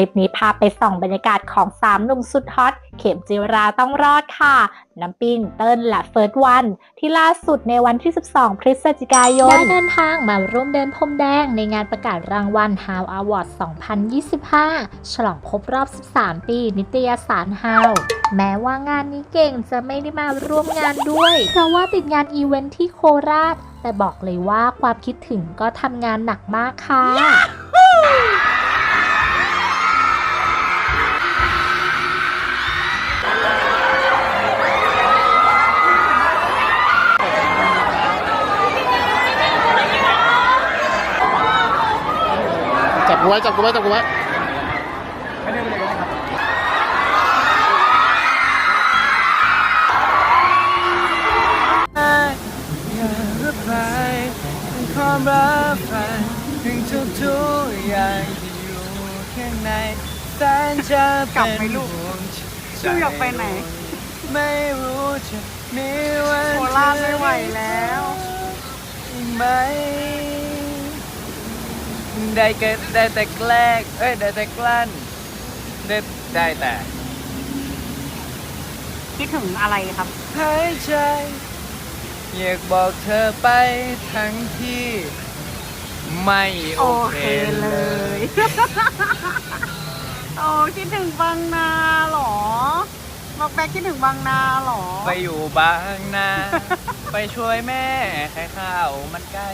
ลิปนี้พาไปส่องบรรยากาศของสามหนุ่มสุดฮอต เข็มจิราต้องรอดค่ะ น้ำปิงเติ้ลและเฟิร์สวัน ที่ล่าสุดในวันที่ 12 พฤศจิกายน ได้เดินทางมาร่วมเดินพรมแดงในงานประกาศรางวัล How Award 2025 ฉลองครบรอบ 13 ปี นิตยสาร How แม้ว่างานนี้เก่งจะไม่ได้มาร่วมงานด้วย เพราะว่าติดงานอีเวนท์ที่โคราช แต่บอกเลยว่าความคิดถึงก็ทำงานหนักมากค่ะ ไว้จับกูไว้จับกูไว้อย่าระบายเป็นความรักใครถึงทุกทุกๆอย่างที่อยู่ข้างในแสนจะกลับเป็นไหมลูกห่วงใจลูกอยากไปไหน ไม่รู้จะมีวันโคราชไม่ไหวแล้วอีกไหม ได้แค่ได้แต่แกล้งเอ้ยได้แต่กลั้นได้ได้แต่คิดถึงอะไรครับ หายใจอยากบอกเธอไปทั้งที่ ไม่โอโอเคเคเลเลย ย โอ้คิดถึงบางนาเหรอบอกแป๊กคิดถึงบางนาเหรอ ไปอยู่บางนา ไปช่วยแม่ขายข้าวมันไก่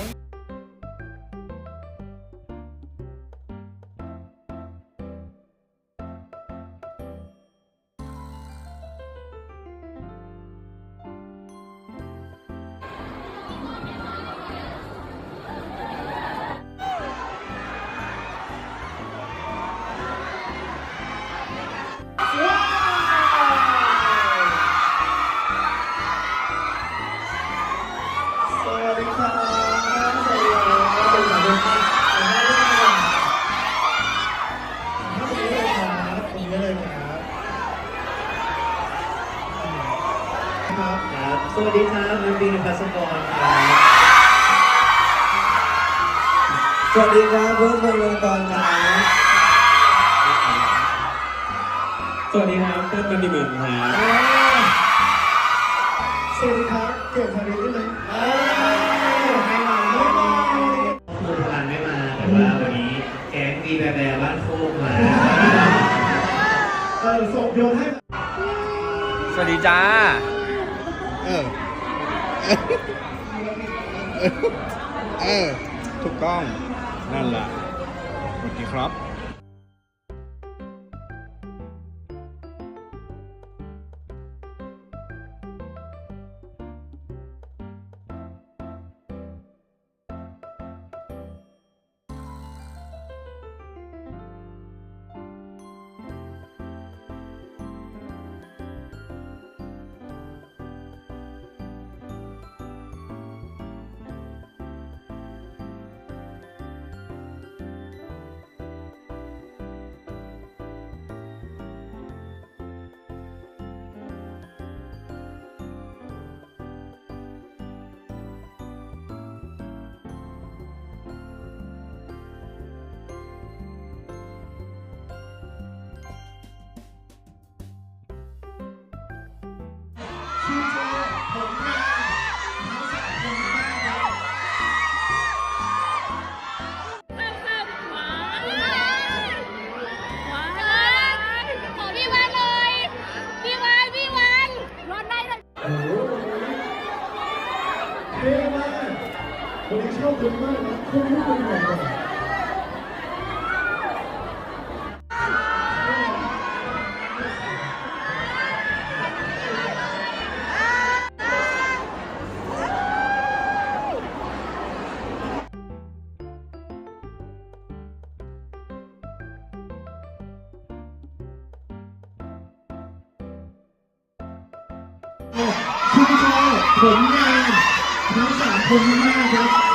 ครับ ครับ สวัสดีครับน้ำปิงพัสกรครับ สวัสดีครับเพื่อนเพื่อนกรครับสวัสดีครับเพื่อนมันดีเหมือนครับสวัสดีครับเกี่ยวกับนี้ได้ไหมไม่มาไม่มามูพลันไม่มาแต่ว่าวันนี้แก๊งดีแบบแบบบ้านโคกมาเออส่งโยนให้สวัสดีจ้า เออ เออ ถูกต้อง นั่นแหละสวัสดีครับ อบคุณมากนะคุณรู้เป็นไงบ้างคุณชอบผลงานทั้งสามคนมากครับ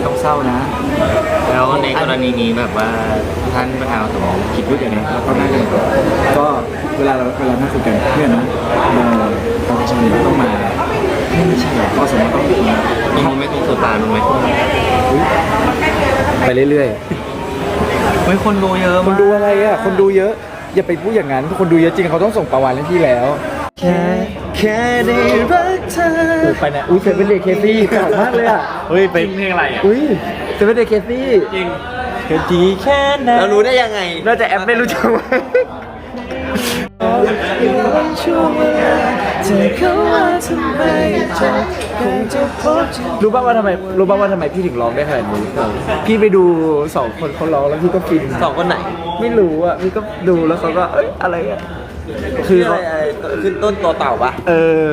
ไม่ต้องเศร้านะ แล้วในกรณีนี้แบบว่าท่านประธานสมองคิดว่าอย่างไรครับเขาหน้ากันก่อนก็เวลาเราเวลานั่งคุยกันเพื่อนนะเราตอนเช้าเนี่ยต้องมาไม่ใช่หรอก็สมมติต้องมามีโมเมนต์ตรงสุดตาลงไหมไปเรื่อยเฮ้ยคนดูเยอะๆคนดูอะไรอะ คนดูเยอะ อย่าไปพูดอย่างนั้นคนดูเยอะจริงเขาต้องส่งประวันให้พี่แล้วแค่แค่ได้รัก เธอไปเนี่ยอุ้ยเซเว่นเดย์เคซี่เก่ามากเลยอะเฮ้ยเป็นเพลงอะไรอะอุ้ยเซเว่นเดย์เคซี่จริงแค่ดีแค่นั้นเรารู้ได้ยังไงน่าจะแอปไม่รู้จักไหมช่วงเวลาเธอเขาว่าทำไมใจคงจะพบรู้ป่าวว่าทำไมรู้ป่าวว่าทำไมพี่ถึงร้องได้ขนาดนี้พี่ไปดูสองคนเขาร้องแล้วพี่ก็ฟินสองคนไหน ไม่รู้อะพี่ก็ดูแล้วเขาก็เอ้ยอะไรอะคืคือออะไรอะไรขึ้นต้นตัวเต่าปะเออ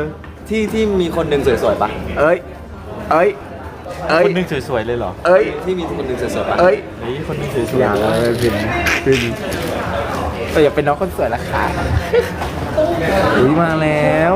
ที่ที่มีคนหนึ่งสวยๆปะเอ้ย เอ้ย เอ้ย คนนึงสวยๆเลยเหรอเอ้ย ที่มีคนหนึ่งสวยๆปะเอ้ยเฮ้ยคนนึงสวยอย่าเลยฟินฟินแต่อย่าเป็นน้องคนสวยละค่ะอุ้ยมาแล้ว